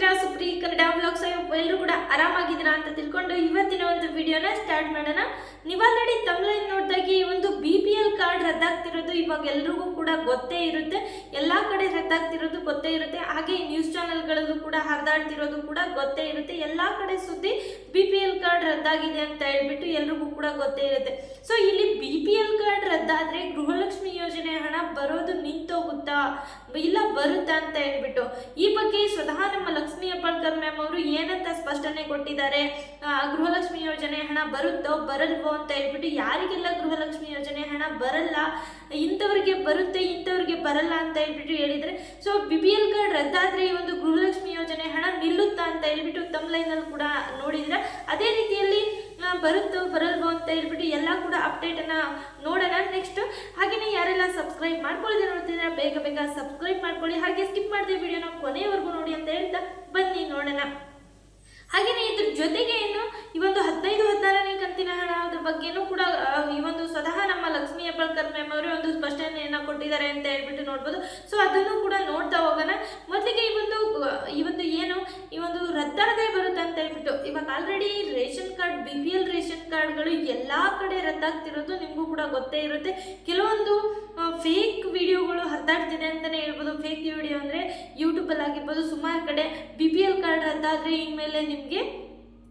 ಹೇಗಿದ್ದೀರಾ ಸುಪ್ರಿ, ಕನ್ನಡ ವ್ಲಾಗ್ಸ್ ಎಲ್ಲರೂ ಕೂಡ ಆರಾಮಾಗಿದ್ದೀರಾ ಅಂತ ತಿಳ್ಕೊಂಡು ಇವತ್ತಿನ ಒಂದು ವಿಡಿಯೋನ ಸ್ಟಾರ್ಟ್ ಮಾಡೋಣ. ನೀವು ಆಲ್ರೆಡಿ ತಮಿಳಲ್ಲಿ ನೋಡಿದಾಗ ಈ ಒಂದು ಬಿ ಪಿ ಎಲ್ ಕಾರ್ಡ್ ರದ್ದಾಗ್ತಿರೋದು ಇವಾಗ ಎಲ್ರಿಗೂ ಕೂಡ ಗೊತ್ತೇ ಇರುತ್ತೆ. ಎಲ್ಲ ಕಡೆ ರದ್ದಾಗ್ತಿರೋದು ಗೊತ್ತೇ ಇರುತ್ತೆ. ಹಾಗೆ ನ್ಯೂಸ್ ಚಾನೆಲ್ಗಳಲ್ಲೂ ಕೂಡ ಹರಿದಾಡ್ತಿರೋದು ಕೂಡ ಗೊತ್ತೇ ಇರುತ್ತೆ. ಎಲ್ಲ ಕಡೆ ಸುದ್ದಿ ಬಿ ಪಿ ಎಲ್ ಕಾರ್ಡ್ ರದ್ದಾಗಿದೆ ಅಂತ ಹೇಳ್ಬಿಟ್ಟು ಎಲ್ರಿಗೂ ಕೂಡ ಗೊತ್ತೇ ಇರುತ್ತೆ. ಸೊ ಇಲ್ಲಿ ಬಿ ಪಿ ಎಲ್ ಕಾರ್ಡ್ ರದ್ದಾದ್ರೆ ಗೃಹಲಕ್ಷ್ಮಿ ಯೋಜನೆ ನಿಂತೋಗುತ್ತಾ ಇಲ್ಲ ಬರುತ್ತಾ ಅಂತ ಹೇಳ್ಬಿಟ್ಟು. ಈ ಬಗ್ಗೆ ಸ್ವತಃ ನಮ್ಮ ಲಕ್ಷ್ಮಿ ಹೆಬ್ಬಾಳ್ಕರ್ ಮ್ಯಾಮ್ ಅವರು ಏನಂತ ಸ್ಪಷ್ಟನೆ ಕೊಟ್ಟಿದ್ದಾರೆ? ಗೃಹಲಕ್ಷ್ಮಿ ಯೋಜನೆ ಹಣ ಬರುತ್ತೋ ಬರಲ್ವೋ ಅಂತ ಹೇಳ್ಬಿಟ್ಟು ಯಾರಿಗೆಲ್ಲ ಗೃಹಲಕ್ಷ್ಮಿ ಯೋಜನೆ ಹಣ ಬರಲ್ಲ, ಇಂಥವ್ರಿಗೆ ಬರುತ್ತೆ, ಇಂಥವ್ರಿಗೆ ಬರಲ್ಲ ಅಂತ ಹೇಳ್ಬಿಟ್ಟು ಹೇಳಿದ್ರೆ so B P L card ರದ್ದಾದರೆ ಈ ಒಂದು ಗೃಹಲಕ್ಷ್ಮಿ ಯೋಜನೆ ಹಣ ನಿಲ್ಲುತ್ತಾ ಅಂತ ಹೇಳ್ಬಿಟ್ಟು ತಮ್ಮ ಲೈನಲ್ಲಿ ಕೂಡ ನೋಡಿದ್ರೆ, ಅದೇ ರೀತಿಯಲ್ಲಿ ಬರುತ್ತೋ ಬರಲ್ವೋ ಅಂತ ಹೇಳ್ಬಿಟ್ಟು ಎಲ್ಲ ಕೂಡ ಅಪ್ಡೇಟನ್ನು ನೋಡೋಣ ನೆಕ್ಸ್ಟ್ ಹಾಗೆಯೇ ಯಾರೆಲ್ಲ ಸಬ್ಸ್ಕ್ರೈಬ್ ಮಾಡ್ಕೊಳ್ಳದೆ ನೋಡ್ತಿದ್ರೆ ಬೇಗ ಬೇಗ ಸಬ್ಸ್ಕ್ರೈಬ್ ಮಾಡ್ಕೊಳ್ಳಿ. ಹಾಗೆ ಸ್ಕಿಪ್ ಮಾಡಿದೆ ವಿಡಿಯೋನ ಕೊನೆಯವರೆಗೂ ನೋಡಿ ಅಂತ ಹೇಳ್ತಾ ಬನ್ನಿ ನೋಡೋಣ. ಹಾಗೆಯೇ ಇದ್ರ ಜೊತೆಗೆ ಏನು, ಈ ಒಂದು ಹದಿನೈದು, ಹದಿನಾರನೇ ಕಂತಿನ ಹಣದ ಬಗ್ಗೆನೂ ಕೂಡ ಈ ಒಂದು ಸ್ವತಃ ನಮ್ಮ ಲಕ್ಷ್ಮೀ ಹೆಬ್ಬಾಳ್ಕರ್ ಮ್ಯಾಮ್ ಅವರು ಒಂದು ಸ್ಪಷ್ಟನೆಯನ್ನ ಕೊಟ್ಟಿದ್ದಾರೆ ಅಂತ ಹೇಳ್ಬಿಟ್ಟು ನೋಡ್ಬೋದು. ಸೊ ಅದನ್ನು ಕೂಡ ನೋಡ್ತಾ ಹೋಗೋಣ. ಮೊದಲಿಗೆ ಈ ಒಂದು ಈ ಒಂದು ಏನು, ಈ ಒಂದು ರದ್ದಾರದೇ ಬರುತ್ತೆ ಅಂತ ಹೇಳ್ಬಿಟ್ಟು, ಇವಾಗ already ration card B P L ration ಕಾರ್ಡ್ಗಳು ಎಲ್ಲ ಕಡೆ ರದ್ದಾಗ್ತಿರೋದು ನಿಮಗೂ ಕೂಡ ಗೊತ್ತೇ ಇರುತ್ತೆ. ಕೆಲವೊಂದು ಫೇಕ್ ವಿಡಿಯೋಗಳು ಹರಿದಾಡ್ತಿದೆ ಅಂತಲೇ ಹೇಳ್ಬೋದು. ಫೇಕ್ ವಿಡಿಯೋ ಅಂದರೆ ಯೂಟ್ಯೂಬಲ್ಲಿ ಆಗಿರ್ಬೋದು ಸುಮಾರು ಕಡೆ ಬಿ ಪಿ ಎಲ್ ಕಾರ್ಡ್ ರದ್ದಾದರೆ ಇನ್ಮೇಲೆ ನಿಮಗೆ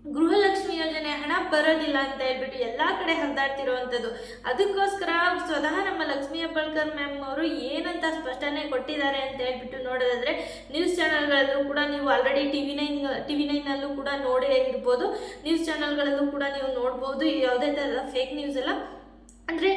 ಗೃಹಲಕ್ಷ್ಮಿ ಯೋಜನೆ ಹಣ ಬರೋದಿಲ್ಲ ಅಂತ ಹೇಳ್ಬಿಟ್ಟು ಎಲ್ಲ ಕಡೆ ಹರಿದಾಡ್ತಿರುವಂಥದ್ದು ಅದಕ್ಕೋಸ್ಕರ ಸ್ವತಃ ನಮ್ಮ ಲಕ್ಷ್ಮೀ ಹೆಬ್ಬಾಳ್ಕರ್ ಮ್ಯಾಮ್ ಅವರು ಏನಂತ ಸ್ಪಷ್ಟನೆ ಕೊಟ್ಟಿದ್ದಾರೆ ಅಂತ ಹೇಳ್ಬಿಟ್ಟು ನೋಡೋದಾದ್ರೆ ನ್ಯೂಸ್ ಚಾನಲ್ಗಳಲ್ಲೂ ಕೂಡ ನೀವು already T V nine T V ನೈನಲ್ಲೂ ಕೂಡ ನೋಡೇ ಇರ್ಬೋದು. ನ್ಯೂಸ್ ಚಾನಲ್ಗಳಲ್ಲೂ ಕೂಡ ನೀವು ನೋಡ್ಬೋದು. ಯಾವುದೇ ಥರದ ಫೇಕ್ ನ್ಯೂಸ್ ಎಲ್ಲ ಅಂದರೆ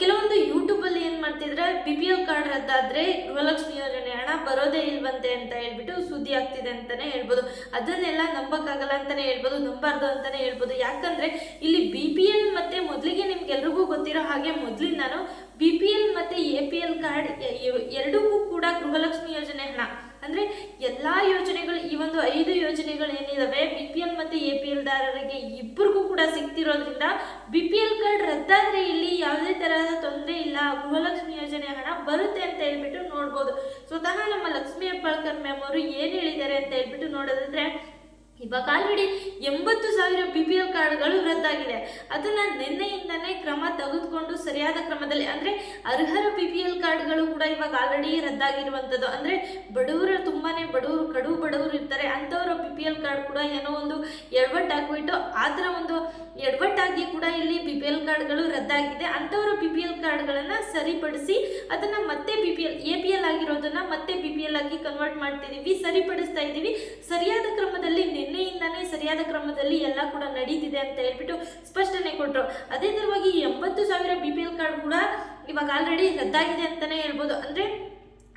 ಕೆಲವೊಂದು ಯೂಟ್ಯೂಬಲ್ಲಿ ಏನು ಮಾಡ್ತಿದ್ರೆ ಬಿ ಪಿ ಎಲ್ ಕಾರ್ಡ್ ರದ್ದಾದರೆ ಗೃಹಲಕ್ಷ್ಮಿ ಯೋಜನೆ ಹಣ ಬರೋದೇ ಇಲ್ವಂತೆ ಅಂತ ಹೇಳ್ಬಿಟ್ಟು ಸುದ್ದಿ ಆಗ್ತಿದೆ ಅಂತಲೇ ಹೇಳ್ಬೋದು. ಅದನ್ನೆಲ್ಲ ನಂಬೋಕ್ಕಾಗಲ್ಲ ಅಂತಲೇ ಹೇಳ್ಬೋದು, ನಂಬಾರ್ದು ಅಂತಲೇ ಹೇಳ್ಬೋದು. ಯಾಕಂದರೆ, ಇಲ್ಲಿ ಬಿ ಪಿ ಎಲ್ ಮತ್ತು ಮೊದಲಿಗೆ ನಿಮ್ಗೆಲ್ರಿಗೂ ಗೊತ್ತಿರೋ ಹಾಗೆ ಮೊದಲಿಂದ ನಾನು ಬಿ ಪಿ ಎಲ್ ಮತ್ತು ಎ ಪಿ ಎಲ್ ಕಾರ್ಡ್ ಎರಡಕ್ಕೂ ಕೂಡ ಗೃಹಲಕ್ಷ್ಮಿ ಯೋಜನೆ ಹಣ. ಅಂದರೆ, ಎಲ್ಲ ಯೋಜನೆಗಳು, ಈ ಒಂದು ಐದು ಯೋಜನೆಗಳು ಏನಿದಾವೆ ಬಿ ಪಿ ಇಬ್ಬರಿಗೂ ಕೂಡ ಸಿಗ್ತಿರೋದ್ರಿಂದ ಬಿ ಪಿ ಎಲ್ ಕಾರ್ಡ್ ರದ್ದಾದ್ರೆ ಇಲ್ಲಿ ಯಾವುದೇ ತರಹದ ತೊಂದರೆ ಇಲ್ಲ. ಗೃಹಲಕ್ಷ್ಮಿ ಯೋಜನೆ ಹಣ ಬರುತ್ತೆ ಅಂತ ಹೇಳ್ಬಿಟ್ಟು ನೋಡ್ಬೋದು. ಸ್ವತಃ ನಮ್ಮ ಲಕ್ಷ್ಮಿ ಹೆಬ್ಬಾಳ್ಕರ್ ಮ್ಯಾಮ್ ಅವರು ಏನು ಹೇಳಿದ್ದಾರೆ ಅಂತ ಹೇಳ್ಬಿಟ್ಟು ನೋಡೋದಾದ್ರೆ ಇವಾಗ ಆಲ್ರೆಡಿ ಎಂಬತ್ತು ಸಾವಿರ ಬಿ ಪಿ ಎಲ್ ಕಾರ್ಡ್ಗಳು ರದ್ದಾಗಿದೆ. ಅದನ್ನ ನಿನ್ನೆಯಿಂದನೇ ಕ್ರಮ ತೆಗೆದುಕೊಂಡು ಸರಿಯಾದ ಕ್ರಮದಲ್ಲಿ ಅಂದ್ರೆ ಅರ್ಹರ ಬಿ ಪಿ ಎಲ್ ಕಾರ್ಡ್ಗಳು ಕೂಡ ಇವಾಗ ಆಲ್ರೆಡಿ ರದ್ದಾಗಿರುವಂಥದ್ದು ಅಂದ್ರೆ ಬಡವರು ತುಂಬಾನೇ ಬಡವರು, ಕಡು ಬಡವರು ಇರ್ತಾರೆ. ಅಂಥವ್ರ ಬಿ ಪಿ ಎಲ್ ಕಾರ್ಡ್ ಕೂಡ ಏನೋ ಒಂದು ಎಡವಟ್ಟಾಗ್ಬಿಟ್ಟು ಆ ಥರ ಒಂದು ಎಡವಟ್ಟಾಗಿ ಕೂಡ ಇಲ್ಲಿ ಬಿ ಪಿ ಎಲ್ ಕಾರ್ಡ್ಗಳು ರದ್ದಾಗಿದೆ. ಅಂಥವ್ರ ಬಿ ಪಿ ಎಲ್ ಕಾರ್ಡ್ಗಳನ್ನು ಸರಿಪಡಿಸಿ ಅದನ್ನು ಮತ್ತೆ B P L A P L ಆಗಿರೋದನ್ನ ಮತ್ತೆ ಬಿ ಪಿ ಎಲ್ ಆಗಿ ಕನ್ವರ್ಟ್ ಮಾಡ್ತಿದ್ದೀವಿ ಸರಿಪಡಿಸ್ತಾ ಇದ್ದೀವಿ ಸರಿಯಾದ ಕ್ರಮದಲ್ಲಿ ನಿನ್ನೆಯಿಂದನೇ ಸರಿಯಾದ ಕ್ರಮದಲ್ಲಿ ಎಲ್ಲ ಕೂಡ ನಡೀತಿದೆ ಅಂತ ಹೇಳ್ಬಿಟ್ಟು ಸ್ಪಷ್ಟನೆ ಕೊಟ್ಟರು ಅದೇ ಥರವಾಗಿ ಎಂಬತ್ತು ಸಾವಿರ ಬಿ ಪಿ ಎಲ್ ಕಾರ್ಡ್ ಕೂಡ ಇವಾಗ ಆಲ್ರೆಡಿ ರದ್ದಾಗಿದೆ ಅಂತಲೇ ಹೇಳ್ಬೋದು. ಅಂದರೆ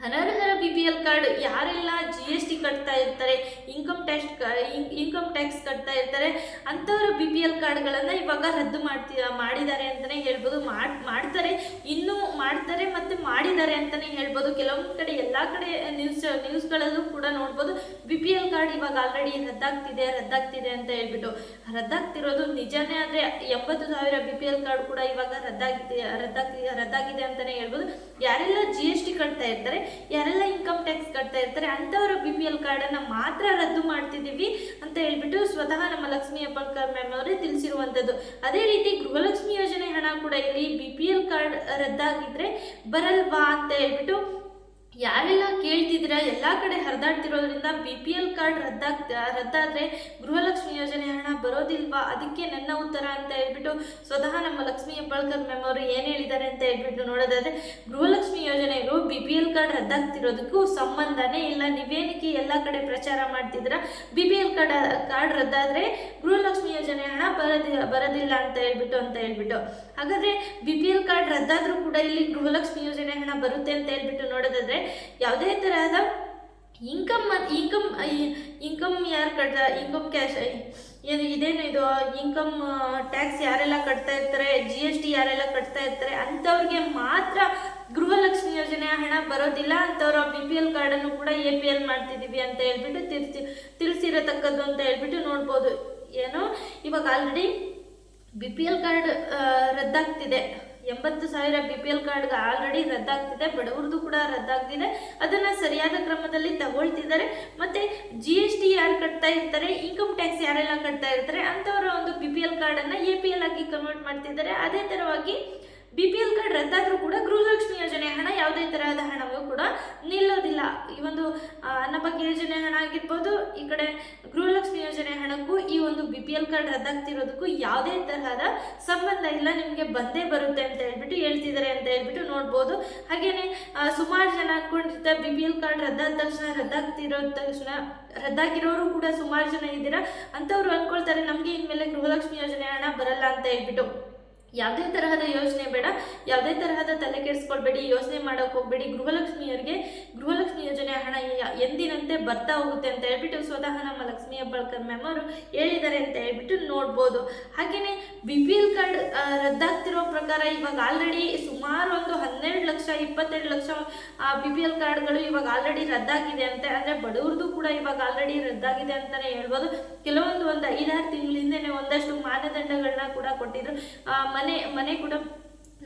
ಅನರ್ಹರ ಬಿ ಪಿ ಎಲ್ ಕಾರ್ಡ್ ಯಾರೆಲ್ಲ ಜಿ ಎಸ್ ಟಿ ಕಟ್ತಾ ಇರ್ತಾರೆ ಇನ್ಕಮ್ ಟ್ಯಾಕ್ಸ್ ಇನ್ಕಮ್ ಟ್ಯಾಕ್ಸ್ ಕಟ್ತಾ ಇರ್ತಾರೆ, ಅಂಥವ್ರ ಬಿ ಪಿ ಎಲ್ ಕಾರ್ಡ್ಗಳನ್ನು ಇವಾಗ ರದ್ದು ಮಾಡ್ತಿ, ಮಾಡಿದ್ದಾರೆ ಅಂತಲೇ ಹೇಳ್ಬೋದು. ಮಾಡ್, ಮಾಡ್ತಾರೆ, ಇನ್ನೂ ಮಾಡ್ತಾರೆ ಮತ್ತು ಮಾಡಿದ್ದಾರೆ ಅಂತಲೇ ಹೇಳ್ಬೋದು. ಕೆಲವೊಂದು ಕಡೆ ಎಲ್ಲ ಕಡೆ ನ್ಯೂಸ್ ನ್ಯೂಸ್ಗಳಲ್ಲೂ ಕೂಡ ನೋಡ್ಬೋದು. ಬಿ ಪಿ ಎಲ್ ಕಾರ್ಡ್ ಇವಾಗ ಆಲ್ರೆಡಿ ರದ್ದಾಗ್ತಿದೆ ರದ್ದಾಗ್ತಿದೆ ಅಂತ ಹೇಳ್ಬಿಟ್ಟು. ರದ್ದಾಗ್ತಿರೋದು ನಿಜನೇ ಆದರೆ ಎಂಬತ್ತು ಸಾವಿರ ಬಿ ಪಿ ಎಲ್ ಕಾರ್ಡ್ ಕೂಡ ಇವಾಗ ರದ್ದಾಗಿದೆ ರದ್ದಾಗಿ ರದ್ದಾಗಿದೆ ಅಂತಲೇ ಹೇಳ್ಬೋದು. ಯಾರೆಲ್ಲ ಜಿ ಎಸ್ ಟಿ ಕಟ್ತಾ ಇರ್ತಾರೆ ಯಾರೆಲ್ಲ ಇನ್ಕಮ್ ಟ್ಯಾಕ್ಸ್ ಕಟ್ತಾ ಇರ್ತಾರೆ, ಅಂಥವರ ಬಿ ಪಿ ಎಲ್ ಕಾರ್ಡನ್ನು ಮಾತ್ರ ರದ್ದು ಮಾಡ್ತಿದ್ದೀವಿ ಅಂತ ಹೇಳ್ಬಿಟ್ಟು ಸ್ವತಃ ನಮ್ಮ ಲಕ್ಷ್ಮಿ ಅಪ್ಪಲ್ಕರ್ ಮ್ಯಾಮ್ ಅವರೇ ತಿಳಿಸಿರುವಂಥದ್ದು. ಅದೇ ರೀತಿ ಗೃಹಲಕ್ಷ್ಮಿ ಯೋಜನೆ ಹಣ ಕೂಡ ಇಲ್ಲಿ ಬಿ ಪಿ ಎಲ್ ಕಾರ್ಡ್ ರದ್ದಾಗಿದ್ರೆ ಬರಲ್ವಾ ಅಂತ ಹೇಳ್ಬಿಟ್ಟು ಯಾರೆಲ್ಲ ಕೇಳ್ತಿದ್ರ ಎಲ್ಲ ಕಡೆ ಹರಿದಾಡ್ತಿರೋದ್ರಿಂದ ಬಿ ಪಿ ಎಲ್ ಕಾರ್ಡ್ ರದ್ದಾಗ್ ರದ್ದಾದರೆ ಗೃಹಲಕ್ಷ್ಮಿ ಯೋಜನೆ ಹಣ ಬರೋದಿಲ್ವಾ? ಅದಕ್ಕೆ ನನ್ನ ಉತ್ತರ ಅಂತ ಹೇಳ್ಬಿಟ್ಟು ಸ್ವತಃ ನಮ್ಮ ಲಕ್ಷ್ಮಿ ಹೆಬ್ಬಾಳ್ಕರ್ ಮ್ಯಾಮ್ ಅವರು ಏನು ಹೇಳಿದ್ದಾರೆ ಅಂತ ಹೇಳ್ಬಿಟ್ಟು ನೋಡೋದಾದ್ರೆ, ಗೃಹಲಕ್ಷ್ಮಿ ಯೋಜನೆಗೂ ಬಿ ಪಿ ಎಲ್ ಕಾರ್ಡ್ ರದ್ದಾಗ್ತಿರೋದಕ್ಕೂ ಸಂಬಂಧನೇ ಇಲ್ಲ. ನೀವೇನಕ್ಕೆ ಎಲ್ಲ ಕಡೆ ಪ್ರಚಾರ ಮಾಡ್ತಿದ್ದೀರಾ? B P L card card ರದ್ದಾದರೆ Gruhalakshmi ಯೋಜನೆ ಹಣ ಬರೋದಿ, ಬರೋದಿಲ್ಲ ಅಂತ ಹೇಳ್ಬಿಟ್ಟು ಅಂತ ಹೇಳ್ಬಿಟ್ಟು. ಹಾಗಾದ್ರೆ ಬಿ ಪಿ ಎಲ್ ಕಾರ್ಡ್ ರದ್ದಾದರೂ ಕೂಡ ಇಲ್ಲಿ ಗೃಹಲಕ್ಷ್ಮಿ ಯೋಜನೆ ಹಣ ಬರುತ್ತೆ ಅಂತ ಹೇಳ್ಬಿಟ್ಟು ನೋಡೋದಾದ್ರೆ ಯಾವುದೇ ತರಹದ ಇನ್ಕಮ್ ಇನ್ಕಮ್ ಇನ್ಕಮ್ ಯಾರು ಕಟ್ತಾ ಇನ್ಕಮ್ ಕ್ಯಾಶ್ ಏನು ಇದೇನು ಇದು ಇನ್ಕಮ್ ಟ್ಯಾಕ್ಸ್ ಯಾರೆಲ್ಲ ಕಟ್ತಾ ಇರ್ತಾರೆ ಜಿ ಎಸ್ ಟಿ ಯಾರೆಲ್ಲ ಕಟ್ತಾ ಇರ್ತಾರೆ, ಅಂಥವ್ರಿಗೆ ಮಾತ್ರ ಗೃಹಲಕ್ಷ್ಮಿ ಯೋಜನೆ ಹಣ ಬರೋದಿಲ್ಲ. ಅಂಥವ್ರ ಬಿ ಪಿ ಎಲ್ ಕಾರ್ಡನ್ನು ಕೂಡ ಎ ಪಿ ಎಲ್ ಮಾಡ್ತಿದ್ದೀವಿ ಅಂತ ಹೇಳ್ಬಿಟ್ಟು ತಿಳಿಸಿ ತಿಳಿಸಿರತಕ್ಕದ್ದು ಅಂತ ಹೇಳ್ಬಿಟ್ಟು ನೋಡ್ಬೋದು. ಏನು? ಇವಾಗ already B P L card ರದ್ದಾಗ್ತಿದೆ. ಎಂಬತ್ತು ಸಾವಿರ ಬಿ ಪಿ ಎಲ್ ಕಾರ್ಡ್ಗೆ ಆಲ್ರೆಡಿ ರದ್ದಾಗ್ತಿದೆ ಬಡವ್ರದ್ದು ಕೂಡ ರದ್ದಾಗ್ತಿದೆ. ಅದನ್ನು ಸರಿಯಾದ ಕ್ರಮದಲ್ಲಿ ತಗೊಳ್ತಿದ್ದಾರೆ. ಮತ್ತು ಜಿ ಎಸ್ ಟಿ ಯಾರು ಕಟ್ತಾ ಇರ್ತಾರೆ ಇನ್ಕಮ್ ಟ್ಯಾಕ್ಸ್ ಯಾರೆಲ್ಲ ಕಟ್ತಾ ಇರ್ತಾರೆ ಅಂಥವರ ಒಂದು ಬಿ ಪಿ ಎಲ್ ಕಾರ್ಡನ್ನು ಎ ಪಿ ಎಲ್ ಆಗಿ ಕನ್ವರ್ಟ್ ಮಾಡ್ತಿದ್ದಾರೆ. ಅದೇ ಥರವಾಗಿ ಬಿ ಪಿ ಎಲ್ ಕಾರ್ಡ್ ರದ್ದಾದರೂ ಕೂಡ ಗೃಹಲಕ್ಷ್ಮಿ ಯೋಜನೆ ಹಣ ಯಾವುದೇ ತರಹದ ಹಣವೂ ಕೂಡ ನಿಲ್ಲೋದಿಲ್ಲ. ಈ ಒಂದು ಅನ್ನಭಾಗ್ಯ ಯೋಜನೆ ಹಣ ಆಗಿರ್ಬೋದು, ಈ ಕಡೆ ಗೃಹಲಕ್ಷ್ಮಿ ಯೋಜನೆ ಹಣಕ್ಕೂ ಈ ಒಂದು ಬಿ ಪಿ ಎಲ್ ಕಾರ್ಡ್ ರದ್ದಾಗ್ತಿರೋದಕ್ಕೂ ಯಾವುದೇ ತರಹದ ಸಂಬಂಧ ಇಲ್ಲ. ನಿಮಗೆ ಬಂದೇ ಬರುತ್ತೆ ಅಂತ ಹೇಳ್ಬಿಟ್ಟು ಹೇಳ್ತಿದ್ದಾರೆ ಅಂತ ಹೇಳ್ಬಿಟ್ಟು ನೋಡ್ಬೋದು. ಹಾಗೇನೆ ಸುಮಾರು ಜನ ಹಾಕೊಂಡಿರ್ತಾರೆ ಬಿ ಪಿ ಎಲ್ ಕಾರ್ಡ್ ರದ್ದಾದ ತಕ್ಷಣ ರದ್ದಾಗ್ತಿರೋ ತಕ್ಷಣ, ರದ್ದಾಗಿರೋರು ಕೂಡ ಸುಮಾರು ಜನ ಇದ್ದೀರಾ? ಅಂಥವ್ರು ಅಂದ್ಕೊಳ್ತಾರೆ ನಮಗೆ ಇನ್ಮೇಲೆ ಗೃಹಲಕ್ಷ್ಮಿ ಯೋಜನೆ ಹಣ ಬರಲ್ಲ ಅಂತ ಹೇಳ್ಬಿಟ್ಟು. ಯಾವುದೇ ತರಹದ ಯೋಜನೆ ಬೇಡ ಯಾವುದೇ ತರಹದ ತಲೆ ಕೆಡಿಸ್ಕೊಳ್ಬೇಡಿ ಯೋಚನೆ ಮಾಡೋಕೆ ಹೋಗ್ಬೇಡಿ. ಗೃಹಲಕ್ಷ್ಮಿಯರಿಗೆ ಗೃಹಲಕ್ಷ್ಮಿ ಯೋಜನೆ ಹಣ ಎಂದಿನಂತೆ ಬರ್ತಾ ಹೋಗುತ್ತೆ ಅಂತ ಹೇಳ್ಬಿಟ್ಟು ಸ್ವತಃ ನಮ್ಮ ಲಕ್ಷ್ಮಿ ಹೆಬ್ಬಾಳ್ಕರ್ ಮ್ಯಾಮ್ ಅವರು ಹೇಳಿದ್ದಾರೆ ಅಂತ ಹೇಳ್ಬಿಟ್ಟು ನೋಡ್ಬೋದು. ಹಾಗೆಯೇ ಬಿ ಪಿ ಎಲ್ ಕಾರ್ಡ್ ರದ್ದಾಗ್ತಿರೋ ಪ್ರಕಾರ ಇವಾಗ ಆಲ್ರೆಡಿ ಸುಮಾರು ಒಂದು ಹನ್ನೆರಡು ಲಕ್ಷ ಇಪ್ಪತ್ತೆರಡು ಲಕ್ಷ ಬಿ ಪಿ ಎಲ್ ಕಾರ್ಡ್ಗಳು ಇವಾಗ ಆಲ್ರೆಡಿ ರದ್ದಾಗಿದೆ ಅಂತ ಅಂದರೆ ಬಡವ್ರದ್ದು ಕೂಡ ಇವಾಗ ಆಲ್ರೆಡಿ ರದ್ದಾಗಿದೆ ಅಂತಲೇ ಹೇಳ್ಬೋದು. ಕೆಲವೊಂದು ಒಂದು ಐದಾರು ತಿಂಗಳ ಹಿಂದೆನೆ ಒಂದಷ್ಟು ಮಾನದಂಡಗಳನ್ನ ಕೂಡ ಕೊಟ್ಟಿದ್ರು. ಆ, ಮನೆ ಮನೆ ಕೂಡ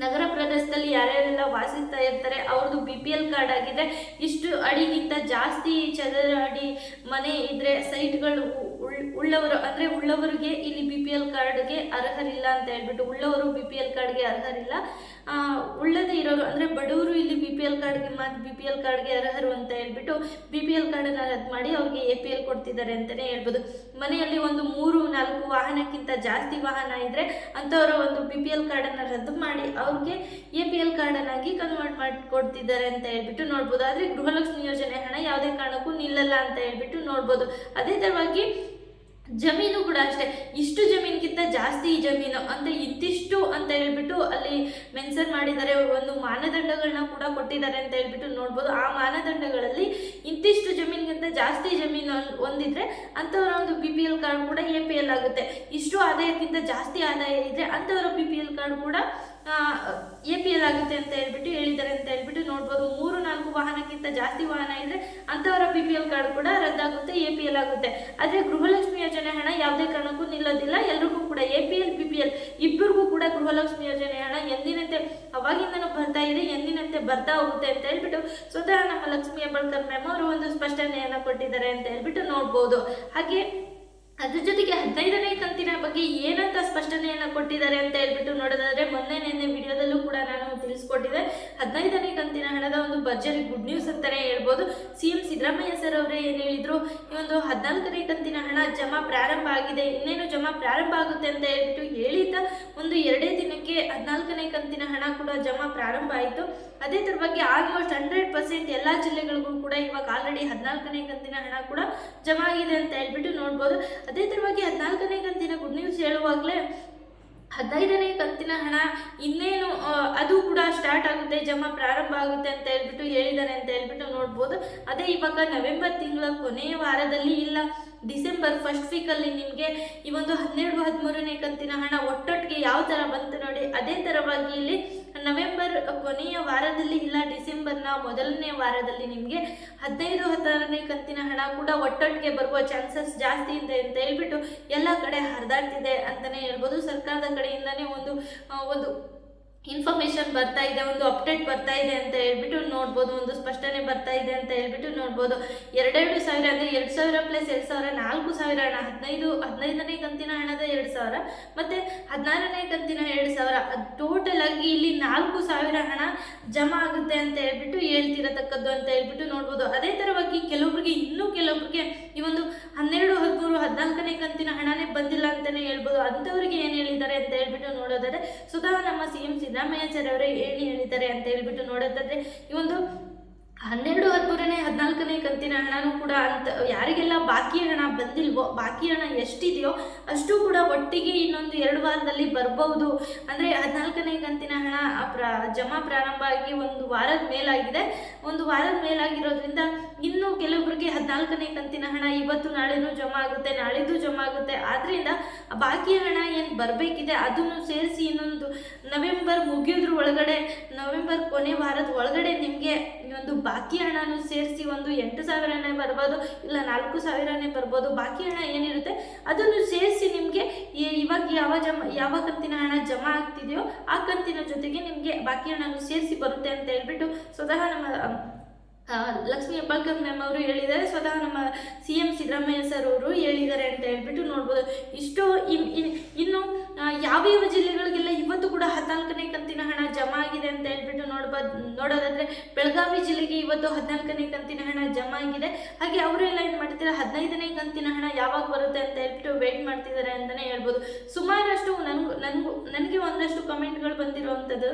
ನಗರ ಪ್ರದೇಶದಲ್ಲಿ ಯಾರ್ಯಾರೆಲ್ಲ ವಾಸಿಸ್ತಾ ಇರ್ತಾರೆ ಅವ್ರದ್ದು ಬಿ ಪಿ ಎಲ್ ಕಾರ್ಡ್ ಆಗಿದೆ. ಇಷ್ಟು ಅಡಿಗಿಂತ ಜಾಸ್ತಿ ಚದರ ಅಡಿ ಮನೆ ಇದ್ರೆ ಸೈಟ್ಗಳು ಉಳ್ಳವರು ಅಂದರೆ ಉಳ್ಳವರಿಗೆ ಇಲ್ಲಿ ಬಿ ಪಿ ಎಲ್ ಕಾರ್ಡ್ಗೆ ಅರ್ಹರಿಲ್ಲ ಅಂತ ಹೇಳ್ಬಿಟ್ಟು ಉಳ್ಳವರು ಬಿ ಪಿ ಎಲ್ ಕಾರ್ಡ್ಗೆ ಅರ್ಹರಿಲ್ಲ. ಉಳ್ಳದೇ ಇರೋರು ಅಂದರೆ ಬಡವರು ಇಲ್ಲಿ ಬಿ ಪಿ ಎಲ್ ಕಾರ್ಡ್ಗೆ ಮಾತ್ರ ಬಿ ಪಿ ಎಲ್ ಕಾರ್ಡ್ಗೆ ಅರ್ಹರು ಅಂತ ಹೇಳ್ಬಿಟ್ಟು ಬಿ ಪಿ ಎಲ್ ಕಾರ್ಡನ್ನು ರದ್ದು ಮಾಡಿ ಅವ್ರಿಗೆ ಎ ಪಿ ಎಲ್ ಕೊಡ್ತಿದ್ದಾರೆ ಅಂತಲೇ ಹೇಳ್ಬೋದು. ಮನೆಯಲ್ಲಿ ಒಂದು ಮೂರು, ನಾಲ್ಕು ವಾಹನಕ್ಕಿಂತ ಜಾಸ್ತಿ ವಾಹನ ಇದ್ರೆ ಅಂಥವರ ಒಂದು ಬಿ ಪಿ ಎಲ್ ಕಾರ್ಡನ್ನು ರದ್ದು ಮಾಡಿ ಅವ್ರಿಗೆ ಎ ಪಿ ಎಲ್ ಕಾರ್ಡನ್ನಾಗಿ ಕನ್ವರ್ಟ್ ಮಾಡಿ ಕೊಡ್ತಿದ್ದಾರೆ ಅಂತ ಹೇಳ್ಬಿಟ್ಟು ನೋಡ್ಬೋದು. ಆದರೆ ಗೃಹಲಕ್ಷ್ಮಿ ಯೋಜನೆ ಹಣ ಯಾವುದೇ ಕಾರಣಕ್ಕೂ ನಿಲ್ಲಲ್ಲ ಅಂತ ಹೇಳ್ಬಿಟ್ಟು ನೋಡ್ಬೋದು. ಅದೇ ಥರವಾಗಿ ಜಮೀನು ಕೂಡ ಅಷ್ಟೇ. ಇಷ್ಟು ಜಮೀನಿಗಿಂತ ಜಾಸ್ತಿ ಜಮೀನು ಅಂತ ಇಂತಿಷ್ಟು ಅಂತ ಹೇಳ್ಬಿಟ್ಟು ಅಲ್ಲಿ ಮೆನ್ಸನ್ ಮಾಡಿದ್ದಾರೆ. ಒಂದು ಮಾನದಂಡಗಳನ್ನ ಕೂಡ ಕೊಟ್ಟಿದ್ದಾರೆ ಅಂತ ಹೇಳ್ಬಿಟ್ಟು ನೋಡ್ಬೋದು. ಆ ಮಾನದಂಡಗಳಲ್ಲಿ ಇಂತಿಷ್ಟು ಜಮೀನಿಗಿಂತ ಜಾಸ್ತಿ ಜಮೀನು ಹೊಂದ್- ಹೊಂದಿದ್ರೆ ಅಂಥವರ ಒಂದು ಬಿ ಪಿ ಎಲ್ ಕಾರ್ಡ್ ಕೂಡ ಎ ಪಿ ಎಲ್ ಆಗುತ್ತೆ. ಇಷ್ಟು ಆದಾಯಕ್ಕಿಂತ ಜಾಸ್ತಿ ಆದಾಯ ಇದ್ರೆ ಅಂಥವರ ಬಿ ಪಿ ಎಲ್ ಕಾರ್ಡ್ ಕೂಡ ಎ ಪಿ ಎಲ್ ಆಗುತ್ತೆ ಅಂತ ಹೇಳ್ಬಿಟ್ಟು ಹೇಳಿದ್ದಾರೆ ಅಂತ ಹೇಳ್ಬಿಟ್ಟು ನೋಡ್ಬೋದು. ಮೂರು, ನಾಲ್ಕು ವಾಹನಕ್ಕಿಂತ ಜಾಸ್ತಿ ವಾಹನ ಇದ್ರೆ ಅಂತವರ ಬಿ ಪಿ ಎಲ್ ಕಾರ್ಡ್ ಕೂಡ ರದ್ದಾಗುತ್ತೆ, ಎ ಪಿ ಎಲ್ ಆಗುತ್ತೆ. ಆದರೆ ಗೃಹಲಕ್ಷ್ಮಿ ಯೋಜನೆ ಹಣ ಯಾವುದೇ ಕಾರಣಕ್ಕೂ ನಿಲ್ಲೋದಿಲ್ಲ. ಎಲ್ರಿಗೂ ಕೂಡ A P L, B P L ಇಬ್ಬರಿಗೂ ಕೂಡ ಗೃಹಲಕ್ಷ್ಮಿ ಯೋಜನೆ ಹಣ ಎಂದಿನಂತೆ ಅವಾಗಿಂದನು ಬರ್ತಾ ಇದೆ, ಎಂದಿನಂತೆ ಬರ್ತಾ ಹೋಗುತ್ತೆ ಅಂತ ಹೇಳ್ಬಿಟ್ಟು ಸ್ವತಃ ನಮ್ಮ ಲಕ್ಷ್ಮಿ ಹೆಬ್ಬಾಳ್ಕರ್ ಮ್ಯಾಮ್ ಅವರು ಒಂದು ಸ್ಪಷ್ಟನೆಯನ್ನು ಕೊಟ್ಟಿದ್ದಾರೆ ಅಂತ ಹೇಳ್ಬಿಟ್ಟು ನೋಡ್ಬೋದು. ಹಾಗೆ ಅದ್ರ ಜೊತೆಗೆ ಹದಿನೈದನೇ ಕಂತಿನ ಬಗ್ಗೆ ಏನಂತ ಸ್ಪಷ್ಟನೆಯನ್ನು ಕೊಟ್ಟಿದ್ದಾರೆ ಅಂತ ಹೇಳ್ಬಿಟ್ಟು ನೋಡೋದಾದ್ರೆ ಮೊನ್ನೆ ನಿನ್ನೆ ವಿಡಿಯೋದಲ್ಲೂ ಕೂಡ ನಾನು ತಿಳಿಸ್ಕೊಟ್ಟಿದ್ದೆ ಹದಿನೈದನೇ ಕಂತಿನ ಹಣದ ಒಂದು ಭರ್ಜರಿ ಗುಡ್ ನ್ಯೂಸ್ ಅಂತಾನೆ ಹೇಳ್ಬೋದು. ಸಿ ಎಂ ಸಿದ್ದರಾಮಯ್ಯ ಸರ್ ಅವರೇ ಏನು ಹೇಳಿದ್ರು? ಈ ಒಂದು ಹದಿನಾಲ್ಕನೇ ಕಂತಿನ ಹಣ ಜಮಾ ಪ್ರಾರಂಭ ಆಗಿದೆ. ಇನ್ನೇನು ಜಮಾ ಪ್ರಾರಂಭ ಆಗುತ್ತೆ ಅಂತ ಹೇಳ್ಬಿಟ್ಟು ಹೇಳಿದ್ದ ಒಂದು ಎರಡೇ ದಿನಕ್ಕೆ ಹದಿನಾಲ್ಕನೇ ಕಂತಿನ ಹಣ ಕೂಡ ಜಮಾ ಪ್ರಾರಂಭ ಆಯಿತು. ಅದೇ ಥರವಾಗಿ ಆಲ್ಮೋಸ್ಟ್ ಹಂಡ್ರೆಡ್ ಪರ್ಸೆಂಟ್ ಎಲ್ಲ ಜಿಲ್ಲೆಗಳಿಗೂ ಕೂಡ ಇವಾಗ ಆಲ್ರೆಡಿ ಹದಿನಾಲ್ಕನೇ ಕಂತಿನ ಹಣ ಕೂಡ ಜಮಾ ಆಗಿದೆ ಅಂತ ಹೇಳ್ಬಿಟ್ಟು ನೋಡ್ಬೋದು. ಅದೇ ಥರವಾಗಿ ಹದಿನಾಲ್ಕನೇ ಕಂತಿನ ಗುಡ್ ನ್ಯೂಸ್ ಹೇಳುವಾಗಲೇ ಹದಿನೈದನೇ ಕಂತಿನ ಹಣ ಇನ್ನೇನು ಅದು ಕೂಡ ಸ್ಟಾರ್ಟ್ ಆಗುತ್ತೆ, ಜಮಾ ಪ್ರಾರಂಭ ಆಗುತ್ತೆ ಅಂತ ಹೇಳ್ಬಿಟ್ಟು ಹೇಳಿದ್ದಾರೆ ಅಂತ ಹೇಳ್ಬಿಟ್ಟು ನೋಡ್ಬೋದು. ಅದೇ ಇವಾಗ ನವೆಂಬರ್ ತಿಂಗಳ ಕೊನೆಯ ವಾರದಲ್ಲಿ ಇಲ್ಲ, ಡಿಸೆಂಬರ್ ಫಸ್ಟ್ ವೀಕಲ್ಲಿ ನಿಮಗೆ ಈ ಒಂದು ಹನ್ನೆರಡು, ಹದಿಮೂರನೇ ಕಂತಿನ ಹಣ ಒಟ್ಟೊಟ್ಟಿಗೆ ಯಾವ ಥರ ಬಂತು ನೋಡಿ, ಅದೇ ಥರವಾಗಿ ಇಲ್ಲಿ ನವೆಂಬರ್ ಕೊನೆಯ ವಾರದಲ್ಲಿ ಇಲ್ಲ, ಡಿಸೆಂಬರ್ನ ಮೊದಲನೇ ವಾರದಲ್ಲಿ ನಿಮಗೆ ಹದಿನೈದು ಹತ್ತಾರನೇ ಕಂತಿನ ಹಣ ಕೂಡ ಒಟ್ಟೊಟ್ಟಿಗೆ ಬರುವ ಚಾನ್ಸಸ್ ಜಾಸ್ತಿ ಇದೆ ಅಂತ ಹೇಳ್ಬಿಟ್ಟು ಎಲ್ಲ ಕಡೆ ಹರಿದಾಡ್ತಿದೆ ಅಂತಲೇ ಹೇಳ್ಬೋದು. ಸರ್ಕಾರದ ಕಡೆಯಿಂದನೇ ಒಂದು ಒಂದು ಇನ್ಫಾರ್ಮೇಶನ್ ಬರ್ತಾ ಇದೆ, ಒಂದು ಅಪ್ಡೇಟ್ ಬರ್ತಾ ಇದೆ ಅಂತ ಹೇಳ್ಬಿಟ್ಟು ನೋಡ್ಬೋದು, ಒಂದು ಸ್ಪಷ್ಟನೆ ಬರ್ತಾ ಇದೆ ಅಂತ ಹೇಳ್ಬಿಟ್ಟು ನೋಡ್ಬೋದು. ಎರಡೆರಡು ಸಾವಿರ ಅಂದರೆ ಎರಡು ಸಾವಿರ ಪ್ಲಸ್ ಎರಡು ಸಾವಿರ, ನಾಲ್ಕು ಸಾವಿರ ಹಣ ಹದಿನೈದು, ಹದಿನೈದನೇ ಕಂತಿನ ಹಣದ ಎರಡು ಸಾವಿರ ಮತ್ತು ಹದಿನಾರನೇ ಕಂತಿನ ಎರಡು ಸಾವಿರ. ಟೋಟಲ್ ಆಗಿ ಇಲ್ಲಿ ನಾಲ್ಕು ಸಾವಿರ ಹಣ ಜಮಾ ಆಗುತ್ತೆ ಅಂತ ಹೇಳ್ಬಿಟ್ಟು ಹೇಳ್ತಿರತಕ್ಕದ್ದು ಅಂತ ಹೇಳ್ಬಿಟ್ಟು ನೋಡ್ಬೋದು. ಅದೇ ಥರವಾಗಿ ಕೆಲವೊಬ್ಬರಿಗೆ ಇನ್ನೂ ಕೆಲವೊಬ್ಬರಿಗೆ ಈ ಒಂದು ಹನ್ನೆರಡು, ಹದಿಮೂರು, ಹದಿನಾಲ್ಕನೇ ಕಂತಿನ ಹಣನೇ ಬಂದಿಲ್ಲ ಅಂತಲೇ ಹೇಳ್ಬೋದು. ಅಂಥವ್ರಿಗೆ ಏನು ಹೇಳಿದ್ದಾರೆ ಅಂತ ಹೇಳ್ಬಿಟ್ಟು ನೋಡೋದಾದರೆ ಸುಧಾ ನಮ್ಮ ಸಿ ಎಂ ಸಿದ್ದರಾಮಯ್ಯಾಚಾರ್ಯ ಅವರೇ ಹೇಳಿ ಹೇಳಿದ್ದಾರೆ ಅಂತ ಹೇಳ್ಬಿಟ್ಟು ನೋಡೋದಾದ್ರೆ ಈ ಒಂದು ಹನ್ನೆರಡು ಹದಿಮೂರನೇ ಹದಿನಾಲ್ಕನೇ ಕಂತಿನ ಹಣನೂ ಕೂಡ ಅಂತ ಯಾರಿಗೆಲ್ಲ ಬಾಕಿ ಹಣ ಬಂದಿಲ್ವೋ, ಬಾಕಿ ಹಣ ಎಷ್ಟಿದೆಯೋ ಅಷ್ಟು ಕೂಡ ಒಟ್ಟಿಗೆ ಇನ್ನೊಂದು ಎರಡು ವಾರದಲ್ಲಿ ಬರಬಹುದು. ಅಂದರೆ ಹದಿನಾಲ್ಕನೇ ಕಂತಿನ ಹಣ ಪ್ರ, ಜಮಾ ಪ್ರಾರಂಭ ಆಗಿ ಒಂದು ವಾರದ ಮೇಲಾಗಿದೆ. ಒಂದು ವಾರದ ಮೇಲಾಗಿರೋದ್ರಿಂದ ಇನ್ನು ಕೆಲವೊಬ್ಬರಿಗೆ ಹದಿನಾಲ್ಕನೇ ಕಂತಿನ ಹಣ ಇವತ್ತು ನಾಳೆನೂ ಜಮಾ ಆಗುತ್ತೆ ನಾಳಿದ್ದು ಜಮಾ ಆಗುತ್ತೆ. ಆದ್ದರಿಂದ ಬಾಕಿ ಹಣ ಏನು ಬರಬೇಕಿದೆ ಅದನ್ನು ಸೇರಿಸಿ ಇನ್ನೊಂದು ನವೆಂಬರ್ ಮುಗಿಯೋದ್ರ ಒಳಗಡೆ ನವೆಂಬರ್ ಕೊನೆ ವಾರದ ಒಳಗಡೆ ನಿಮಗೆ ಒಂದು ಬಾಕಿ ಹಣನೂ ಸೇರಿಸಿ ಒಂದು ಎಂಟು ಸಾವಿರನೇ ಬರ್ಬೋದು, ಇಲ್ಲ ನಾಲ್ಕು ಸಾವಿರನೇ ಬರ್ಬೋದು, ಬಾಕಿ ಹಣ ಏನಿರುತ್ತೆ ಅದನ್ನು ಸೇರಿಸಿ ನಿಮಗೆ ಇವಾಗ ಯಾವ ಜಮ, ಯಾವ ಕಂತಿನ ಹಣ ಜಮಾ ಆಗ್ತಿದೆಯೋ ಆ ಕಂತಿನ ಜೊತೆಗೆ ನಿಮಗೆ ಬಾಕಿ ಹಣನೂ ಸೇರಿಸಿ ಬರುತ್ತೆ ಅಂತ ಹೇಳ್ಬಿಟ್ಟು ಸ್ವತಃ ನಮ್ಮ ಲಕ್ಷ್ಮೀ ಹೆಬ್ಬಾಳ್ಕರ್ ಮ್ಯಾಮ್ ಅವರು ಹೇಳಿದ್ದಾರೆ. ಸ್ವತಃ ನಮ್ಮ ಸಿ ಎಂ ಸಿದ್ದರಾಮಯ್ಯ ಸರ್ ಅವರು ಹೇಳಿದ್ದಾರೆ ಅಂತ ಹೇಳ್ಬಿಟ್ಟು ನೋಡ್ಬೋದು. ಇಷ್ಟು ಇನ್- ಇನ್- ಇನ್ನು ಯಾವ ಯಾವ ಜಿಲ್ಲೆಗಳಿಗೆಲ್ಲ ಇವತ್ತು ಕೂಡ ಹದಿನಾಲ್ಕನೇ ಕಂತಿನ ಹಣ ಜಮಾ ಆಗಿದೆ ಅಂತ ಹೇಳ್ಬಿಟ್ಟು ನೋಡ್ಬೋದು ನೋಡೋದಾದ್ರೆ ಬೆಳಗಾವಿ ಜಿಲ್ಲೆಗೆ ಇವತ್ತು ಹದಿನಾಲ್ಕನೇ ಕಂತಿನ ಹಣ ಜಮಾ ಆಗಿದೆ. ಹಾಗೆ ಅವರೆಲ್ಲ ಏನು ಮಾಡ್ತಿದ್ದಾರೆ ಹದಿನೈದನೇ ಕಂತಿನ ಹಣ ಯಾವಾಗ ಬರುತ್ತೆ ಅಂತ ಹೇಳ್ಬಿಟ್ಟು ವೆಯ್ಟ್ ಮಾಡ್ತಿದ್ದಾರೆ ಅಂತಲೇ ಹೇಳ್ಬೋದು. ಸುಮಾರಷ್ಟು ನನಗೂ ನನಗೂ, ನನಗೆ ಒಂದಷ್ಟು ಕಮೆಂಟ್ಗಳು ಬಂದಿರುವಂಥದ್ದು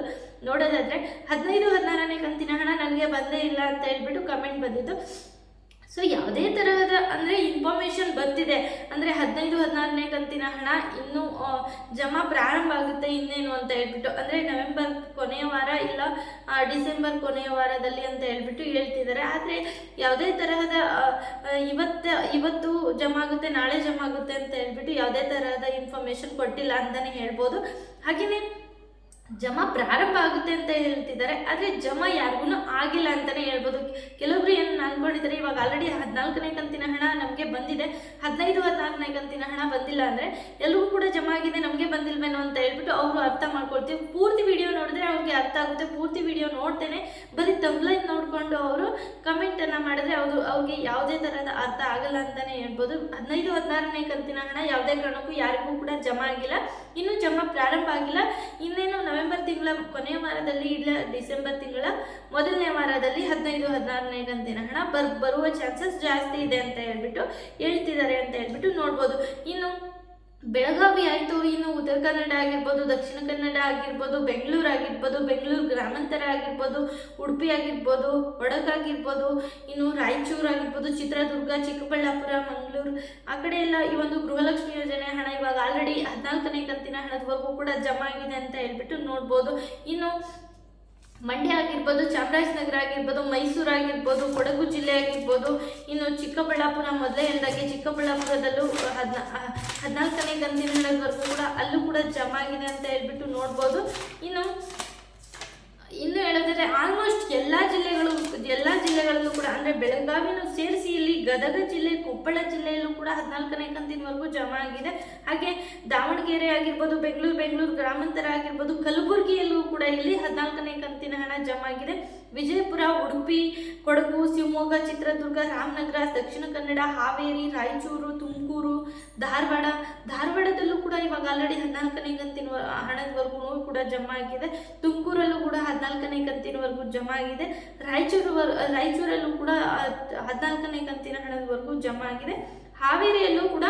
ನೋಡೋದಾದರೆ ಹದಿನೈದು, ಹದಿನಾರನೇ ಕಂತಿನ ಹಣ ನನಗೆ ಬಂದೇ ಇಲ್ಲ ಅಂತ ಹೇಳ್ಬಿಟ್ಟು ಕಮೆಂಟ್ ಬಂದಿದ್ದು. ಸೊ ಯಾವುದೇ ತರಹದ ಅಂದರೆ ಇನ್ಫಾರ್ಮೇಷನ್ ಬರ್ತಿದೆ. ಅಂದರೆ ಹದಿನೈದು, ಹದಿನಾರನೇ ಕಂತಿನ ಹಣ ಇನ್ನೂ ಜಮಾ ಪ್ರಾರಂಭ ಆಗುತ್ತೆ ಇನ್ನೇನು ಅಂತ ಹೇಳ್ಬಿಟ್ಟು. ಅಂದರೆ ನವೆಂಬರ್ ಕೊನೆಯ ವಾರ ಇಲ್ಲ ಡಿಸೆಂಬರ್ ಕೊನೆಯ ವಾರದಲ್ಲಿ ಅಂತ ಹೇಳ್ಬಿಟ್ಟು ಹೇಳ್ತಿದ್ದಾರೆ. ಆದರೆ ಯಾವುದೇ ತರಹದ ಇವತ್ತು ಇವತ್ತು ಜಮಾ ಆಗುತ್ತೆ, ನಾಳೆ ಜಮಾ ಆಗುತ್ತೆ ಅಂತ ಹೇಳ್ಬಿಟ್ಟು ಯಾವುದೇ ತರಹದ ಇನ್ಫಾರ್ಮೇಷನ್ ಕೊಟ್ಟಿಲ್ಲ ಅಂತಲೇ ಹೇಳ್ಬೋದು. ಹಾಗೆಯೇ ಜಮಾ ಪ್ರಾರಂಭ ಆಗುತ್ತೆ ಅಂತ ಹೇಳ್ತಿದ್ದಾರೆ, ಆದರೆ ಜಮ ಯಾರಿಗೂ ಆಗಿಲ್ಲ ಅಂತಲೇ ಹೇಳ್ಬೋದು. ಕೆಲವೊಬ್ರು ಏನು ಅಂದ್ಕೊಂಡಿದ್ದಾರೆ ಇವಾಗ ಆಲ್ರೆಡಿ ಹದಿನಾಲ್ಕನೇ ಕಂತಿನ ಹಣ ನಮಗೆ ಬಂದಿದೆ. ಹದಿನೈದು, ಹದಿನಾಲ್ಕನೇ ಕಂತಿನ ಹಣ ಬಂದಿಲ್ಲ ಅಂದರೆ ಎಲ್ಲರೂ ಕೂಡ ಜಮ ಆಗಿದೆ, ನಮಗೆ ಬಂದಿಲ್ವೇನೋ ಅಂತ ಹೇಳ್ಬಿಟ್ಟು ಅವರು ಅರ್ಥ ಮಾಡ್ಕೊಳ್ತೀವಿ. ಪೂರ್ತಿ ವಿಡಿಯೋ ನೋಡಿದ್ರೆ ಅವ್ರಿಗೆ ಅರ್ಥ ಆಗುತ್ತೆ. ಪೂರ್ತಿ ವಿಡಿಯೋ ನೋಡ್ತೇನೆ. ಬರೀ ತಮ್ಲೈನ್ ನೋಡಿಕೊಂಡು ಅವರು ಕಮೆಂಟನ್ನು ಮಾಡಿದ್ರೆ ಅವರು ಅವ್ರಿಗೆ ಯಾವುದೇ ಥರದ ಅರ್ಥ ಆಗಲ್ಲ ಅಂತಲೇ ಹೇಳ್ಬೋದು. ಹದಿನೈದು, ಹದಿನಾರನೇ ಕಂತಿನ ಹಣ ಯಾವುದೇ ಕಾರಣಕ್ಕೂ ಯಾರಿಗೂ ಕೂಡ ಜಮ ಆಗಿಲ್ಲ. ಇನ್ನೂ ಜಮ ಪ್ರಾರಂಭ ಆಗಿಲ್ಲ. ಇನ್ನೇನು ನವೆಂಬರ್ ತಿಂಗಳ ಕೊನೆಯ ವಾರದಲ್ಲಿ ಇಲ್ಲ, ಡಿಸೆಂಬರ್ ತಿಂಗಳ ಮೊದಲನೇ ವಾರದಲ್ಲಿ ಹದಿನೈದು, ಹದಿನಾರನೇ ಕಂತಿನ ಹಣ ಬರ್, ಬರುವ ಚಾನ್ಸಸ್ ಜಾಸ್ತಿ ಇದೆ ಅಂತ ಹೇಳ್ಬಿಟ್ಟು ಹೇಳ್ತಿದ್ದಾರೆ ಅಂತ ಹೇಳ್ಬಿಟ್ಟು ನೋಡ್ಬೋದು. ಇನ್ನು ಬೆಳಗಾವಿ ಆಯಿತು, ಇನ್ನು ಉತ್ತರ ಕನ್ನಡ ಆಗಿರ್ಬೋದು, ದಕ್ಷಿಣ ಕನ್ನಡ ಆಗಿರ್ಬೋದು, ಬೆಂಗಳೂರು ಆಗಿರ್ಬೋದು, ಬೆಂಗಳೂರು ಗ್ರಾಮಾಂತರ ಆಗಿರ್ಬೋದು, ಉಡುಪಿ ಆಗಿರ್ಬೋದು ಒಡಗಾಗಿರ್ಬೋದು ಇನ್ನು ರಾಯಚೂರು ಆಗಿರ್ಬೋದು, ಚಿತ್ರದುರ್ಗ, ಚಿಕ್ಕಬಳ್ಳಾಪುರ, ಮಂಗಳೂರು, ಆ ಕಡೆ ಎಲ್ಲ ಈ ಒಂದು ಗೃಹಲಕ್ಷ್ಮಿ ಯೋಜನೆ ಹಣ ಇವಾಗ ಆಲ್ರೆಡಿ ಹದಿನಾಲ್ಕನೇ ಕಂತಿನ ಹಣದವರೆಗೂ ಕೂಡ ಜಮಾ ಆಗಿದೆ ಅಂತ ಹೇಳ್ಬಿಟ್ಟು ನೋಡ್ಬೋದು. ಇನ್ನು ಮಂಡ್ಯ ಆಗಿರ್ಬೋದು, ಚಾಮರಾಜನಗರ ಆಗಿರ್ಬೋದು, ಮೈಸೂರು ಆಗಿರ್ಬೋದು, ಕೊಡಗು ಜಿಲ್ಲೆ ಆಗಿರ್ಬೋದು, ಇನ್ನು ಚಿಕ್ಕಬಳ್ಳಾಪುರ ಮೊದಲೇ ಎಂದಾಗಿ ಚಿಕ್ಕಬಳ್ಳಾಪುರದಲ್ಲೂ ಹದಿನಾ ಹದಿನಾಲ್ಕನೇ ಕಂತಿನ ಕೂಡ ಅಲ್ಲೂ ಕೂಡ ಜಮಾಗಿದೆ ಅಂತ ಹೇಳ್ಬಿಟ್ಟು ನೋಡ್ಬೋದು. ಇನ್ನು ಇನ್ನು ಹೇಳೋದಾದ್ರೆ ಆಲ್ಮೋಸ್ಟ್ ಎಲ್ಲ ಜಿಲ್ಲೆಗಳು, ಎಲ್ಲ ಜಿಲ್ಲೆಗಳಲ್ಲೂ ಕೂಡ ಅಂದರೆ ಬೆಳಗಾವಿನೂ ಸೇರಿಸಿ ಇಲ್ಲಿ ಗದಗ ಜಿಲ್ಲೆ, ಕೊಪ್ಪಳ ಜಿಲ್ಲೆಯಲ್ಲೂ ಕೂಡ ಹದಿನಾಲ್ಕನೇ ಕಂತಿನವರೆಗೂ ಜಮಾ ಆಗಿದೆ. ಹಾಗೆ ದಾವಣಗೆರೆ ಆಗಿರ್ಬೋದು, ಬೆಂಗಳೂರು ಬೆಂಗಳೂರು ಗ್ರಾಮಾಂತರ ಆಗಿರ್ಬೋದು, ಕಲಬುರಗಿಯಲ್ಲೂ ಕೂಡ ಇಲ್ಲಿ ಹದಿನಾಲ್ಕನೇ ಕಂತಿನ ಹಣ ಜಮಾ ಆಗಿದೆ. ವಿಜಯಪುರ, ಉಡುಪಿ, ಕೊಡಗು, ಶಿವಮೊಗ್ಗ, ಚಿತ್ರದುರ್ಗ, ರಾಮನಗರ, ದಕ್ಷಿಣ ಕನ್ನಡ, ಹಾವೇರಿ, ರಾಯಚೂರು, ತುಮಕೂರು, ಧಾರವಾಡ. ಧಾರವಾಡದಲ್ಲೂ ಕೂಡ ಇವಾಗ ಆಲ್ರೆಡಿ ಹದಿನಾಲ್ಕನೇ ಕಂತಿನ ಹಣದವರೆಗೂ ಕೂಡ ಜಮಾ ಆಗಿದೆ. ತುಮಕೂರಲ್ಲೂ ಕೂಡ ಹದಿನಾಲ್ಕನೇ ಕಂತಿನವರೆಗೂ ಜಮಾ ಆಗಿದೆ. ರಾಯಚೂರು ರಾಯಚೂರಲ್ಲೂ ಕೂಡ ಹದ್- ಹದಿನಾಲ್ಕನೇ ಕಂತಿನ ಹಣದವರೆಗೂ ಜಮಾ ಆಗಿದೆ. ಹಾವೇರಿಯಲ್ಲೂ ಕೂಡ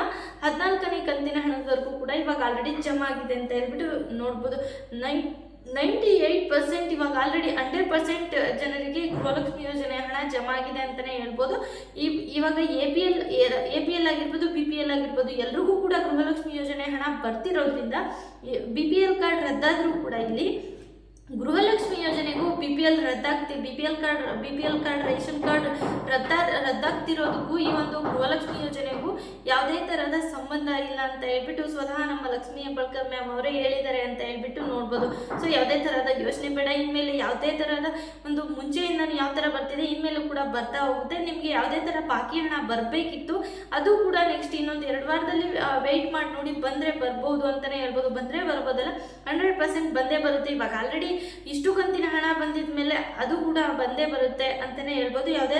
ಹದಿನಾಲ್ಕನೇ ಕಂತಿನ ಹಣದವರೆಗೂ ಕೂಡ ಇವಾಗ ಆಲ್ರೆಡಿ ಜಮಾ ಆಗಿದೆ ಅಂತ ಹೇಳ್ಬಿಟ್ಟು ನೋಡ್ಬೋದು. ನೈನ್ ನೈಂಟಿ ಏಯ್ಟ್ ಪರ್ಸೆಂಟ್ ಇವಾಗ ಆಲ್ರೆಡಿ ಹಂಡ್ರೆಡ್ ಪರ್ಸೆಂಟ್ ಜನರಿಗೆ ಗೃಹಲಕ್ಷ್ಮಿ ಯೋಜನೆ ಹಣ ಜಮಾ ಆಗಿದೆ ಅಂತಲೇ ಹೇಳ್ಬೋದು. ಇವ್- ಇವಾಗ A P L A P L ಆಗಿರ್ಬೋದು ಬಿ ಪಿ ಎಲ್ ಆಗಿರ್ಬೋದು, ಎಲ್ರಿಗೂ ಕೂಡ ಗೃಹಲಕ್ಷ್ಮಿ ಯೋಜನೆ ಹಣ ಬರ್ತಿರೋದ್ರಿಂದ ಬಿ ಪಿ ಎಲ್ ಕಾರ್ಡ್ ರದ್ದಾದರೂ ಕೂಡ ಇಲ್ಲಿ ಗೃಹಲಕ್ಷ್ಮಿ ಯೋಜನೆಗೂ B P L ರದ್ದಾಗ್ತಿ B P L card B P L card ration card ರದ್ದಾ ರದ್ದಾಗ್ತಿರೋದಕ್ಕೂ ಈ ಒಂದು ಗೃಹಲಕ್ಷ್ಮಿ ಯೋಜನೆಗೂ ಯಾವುದೇ ಥರದ ಸಂಬಂಧ ಇಲ್ಲ ಅಂತ ಹೇಳ್ಬಿಟ್ಟು ಸ್ವತಃ ನಮ್ಮ ಲಕ್ಷ್ಮೀ ಹೆಬ್ಬಳ್ಕರ್ ಮ್ಯಾಮ್ ಅವರೇ ಹೇಳಿದ್ದಾರೆ ಅಂತ ಹೇಳ್ಬಿಟ್ಟು ನೋಡ್ಬೋದು. ಸೊ ಯಾವುದೇ ಥರದ ಯೋಚನೆ ಬೇಡ. ಇನ್ಮೇಲೆ ಯಾವುದೇ ಥರದ ಒಂದು ಮುಂಚೆಯಿಂದ ಯಾವ ಥರ ಬರ್ತಿದೆ, ಇನ್ಮೇಲೂ ಕೂಡ ಬರ್ತಾ ಹೋಗುತ್ತೆ. ನಿಮಗೆ ಯಾವುದೇ ಥರ ಬಾಕಿ ಹಣ ಬರಬೇಕಿತ್ತು, ಅದು ಕೂಡ ನೆಕ್ಸ್ಟ್ ಇನ್ನೊಂದು ಎರಡು ವಾರದಲ್ಲಿ ವೆಯ್ಟ್ ಮಾಡಿ ನೋಡಿ ಬಂದರೆ ಬರ್ಬೋದು ಅಂತಲೇ ಹೇಳ್ಬೋದು. ಬಂದರೆ ಬರ್ಬೋದಲ್ಲ. ಹಂಡ್ರೆಡ್ ಪರ್ಸೆಂಟ್ ಬಂದೇ ಬರುತ್ತೆ. ಇವಾಗ ಆಲ್ರೆಡಿ ಇಷ್ಟು ಕಂತಿನ ಹಣ ಬಂದಿದ ಮೇಲೆ ಅದು ಕೂಡ ಬಂದೇ ಬರುತ್ತೆ ಅಂತಲೇ ಹೇಳ್ಬೋದು. ಯಾವುದೇ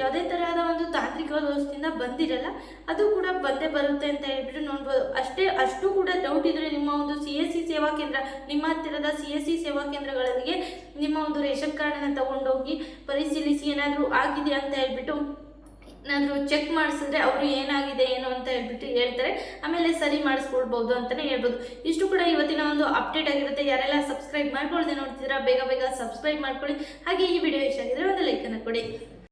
ಯಾವುದೇ ತರಹದ ಒಂದು ತಾಂತ್ರಿಕ ವ್ಯವಸ್ಥೆಯಿಂದ ಬಂದಿರಲ್ಲ. ಅದು ಕೂಡ ಬಂದೇ ಬರುತ್ತೆ ಅಂತ ಹೇಳ್ಬಿಟ್ಟು ನೋಡ್ಬೋದು. ಅಷ್ಟೇ, ಅಷ್ಟು ಕೂಡ ಡೌಟ್ ಇದ್ರೆ ನಿಮ್ಮ ಒಂದು ಸಿ ಎಸ್ ಸಿ ಸೇವಾ ಕೇಂದ್ರ, ನಿಮ್ಮ ಹತ್ತಿರದ ಸಿ ಎಸ್ ಸಿ ಸೇವಾ ಕೇಂದ್ರಗಳಿಗೆ ನಿಮ್ಮ ಒಂದು ರೇಷನ್ ಕಾರ್ಡನ್ನು ತಗೊಂಡೋಗಿ ಪರಿಶೀಲಿಸಿ ಏನಾದರೂ ಆಗಿದೆ ಅಂತ ಹೇಳ್ಬಿಟ್ಟು ಏನಾದರೂ ಚೆಕ್ ಮಾಡಿಸಿದ್ರೆ ಅವರು ಏನಾಗಿದೆ, ಏನು ಅಂತ ಹೇಳ್ಬಿಟ್ಟು ಹೇಳ್ತಾರೆ. ಆಮೇಲೆ ಸರಿ ಮಾಡಿಸ್ಕೊಳ್ಬೋದು ಅಂತಲೇ ಹೇಳ್ಬೋದು. ಇಷ್ಟು ಕೂಡ ಇವತ್ತಿನ ಒಂದು ಅಪ್ಡೇಟ್ ಆಗಿರುತ್ತೆ. ಯಾರೆಲ್ಲ ಸಬ್ಸ್ಕ್ರೈಬ್ ಮಾಡ್ಕೊಳ್ಳದೆ ನೋಡ್ತಿದ್ದೀರಾ, ಬೇಗ ಬೇಗ ಸಬ್ಸ್ಕ್ರೈಬ್ ಮಾಡ್ಕೊಳ್ಳಿ. ಹಾಗೆ ಈ ವಿಡಿಯೋ ಇಷ್ಟ ಆಗಿದ್ರೆ ಒಂದು ಲೈಕನ್ನು ಕೊಡಿ.